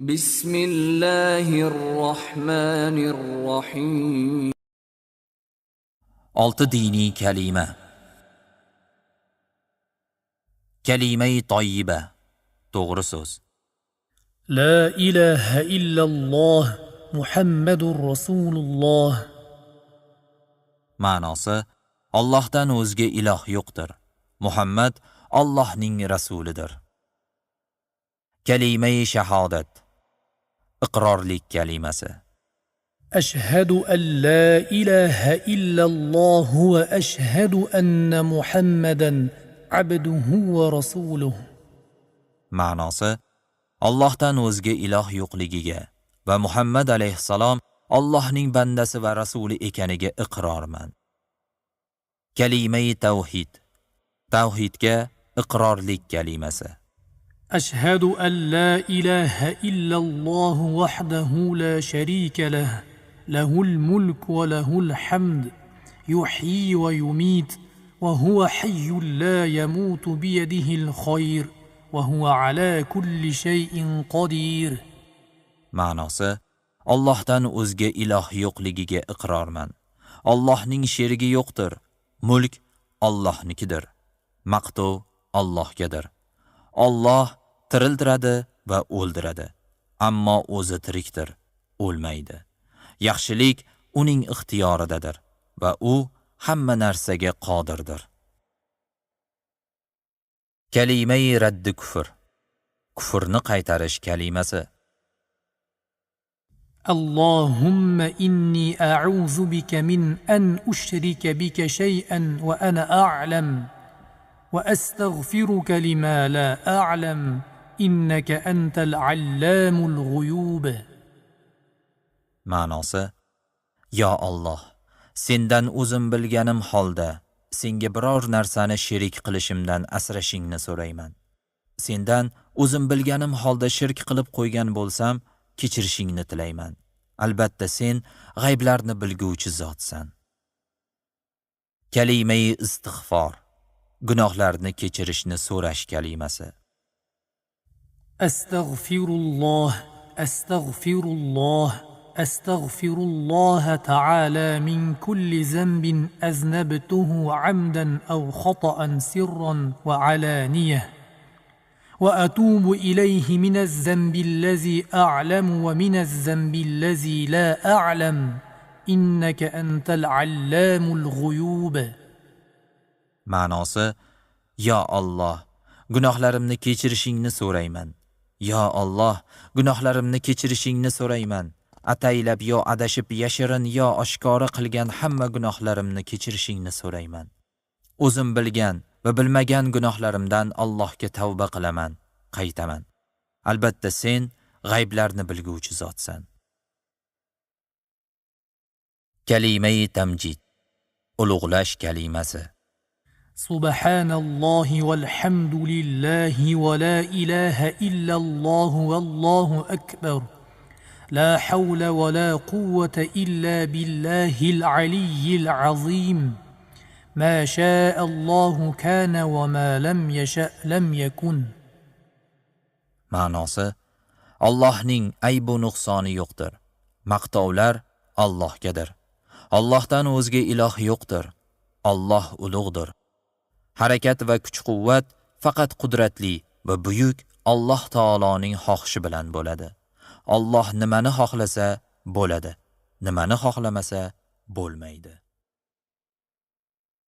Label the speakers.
Speaker 1: Bismillahirrohmanirrohim.
Speaker 2: Altı dini kalima Kelime-i to'g'ri
Speaker 3: Doğru söz. La ilaha illalloh Muhammadur Resulullah.
Speaker 2: Ma'nosi Allohdan o'zga iloh yo'qdir. Muhammad Allohning rasulidir. Kalima-i shahodat. iqrorlik kalimasi
Speaker 3: ashhadu an la ilaha illalloh va ashhadu anna muhammadan abduhu va rasuluh
Speaker 2: ma'nosi Allohdan o'zga iloh yo'qligiga va Muhammad alayhissalom Allohning bandasi va rasuli ekaniga iqrorman. Kalimai tavhid. Tavhidga iqrorlik kalimasi.
Speaker 3: أشهد أن لا إله إلا الله وحده لا شريك له له الملك وله الحمد يحيي ويميت وهو حي لا يموت بيده الخير وهو على كل شيء قدير
Speaker 2: معناصi Allohdan o'zga iloh yo'qligiga iqrorman. Allohning sherigi yo'qdir. Mulk Allohnikidir. Maqtov Allohgadir. Alloh tiriltiradi va o'ldiradi. Ammo o'zi tirikdir, o'lmaydi. Yaxshilik uning ixtiyoridadir va u hamma narsaga qodirdir. Kalimai raddi kufr. Kufrni qaytarish kalimasi.
Speaker 3: اللهم إني أعوذ بك من أن أشرك بك شيئا وأنا أعلم وأستغفرك لما لا أعلم innaka antal allamul g'uyub
Speaker 2: ma'nosi yo Alloh sendan o'zim bilganim holda senga biror narsani sherik qilishimdan asrashingni so'rayman. Sendan o'zim bilganim holda shirk qilib qo'ygan bo'lsam kechirishingni tilayman. Albatta sen g'ayblarni bilguvchi zotsan. Kalimai istig'for gunohlarni kechirishni so'rash kalimasi.
Speaker 3: أستغفر الله أستغفر الله أستغفر الله تعالى من كل ذنب أذنبته عمدا أو خطأ سرا وعلانية. وأتوب إليه من الذنب الذي أعلم ومن الذنب الذي لا أعلم. إنك أنت العلام الغيوب.
Speaker 2: Ma'nosi Yo Alloh, gunohlarimni kechirishingni so'rayman. Yo Alloh, gunohlarimni kechirishingni so'rayman. Ataylab yo adashib yashirin yo oshkora qilgan hamma gunohlarimni kechirishingni so'rayman. O'zim bilgan va bilmagan gunohlarimdan Allohga tavba qilaman, qaytaman. Albatta sen g'ayblarni bilguvchi zotsan. Kalimai tamjid. Ulug'lash kalimasi.
Speaker 3: سبحان الله والحمد لله ولا إله إلا الله والله أكبر لا حول ولا قوة إلا بالله العلي العظيم ما شاء الله كان وما لم يشأ لم يكن
Speaker 2: Ma'nosi Allohning aybu nuqsoni yo'qdir. Maqtovlar Allohgadir. Allohdan o'zga iloh yo'qdir. Alloh ulug'dir. Harakat va kuch-quvvat faqat qudratli va buyuk Alloh taoloning xohishi bilan bo'ladi. Alloh nimani xohlasa bo'ladi, nimani xohlamasa bo'lmaydi.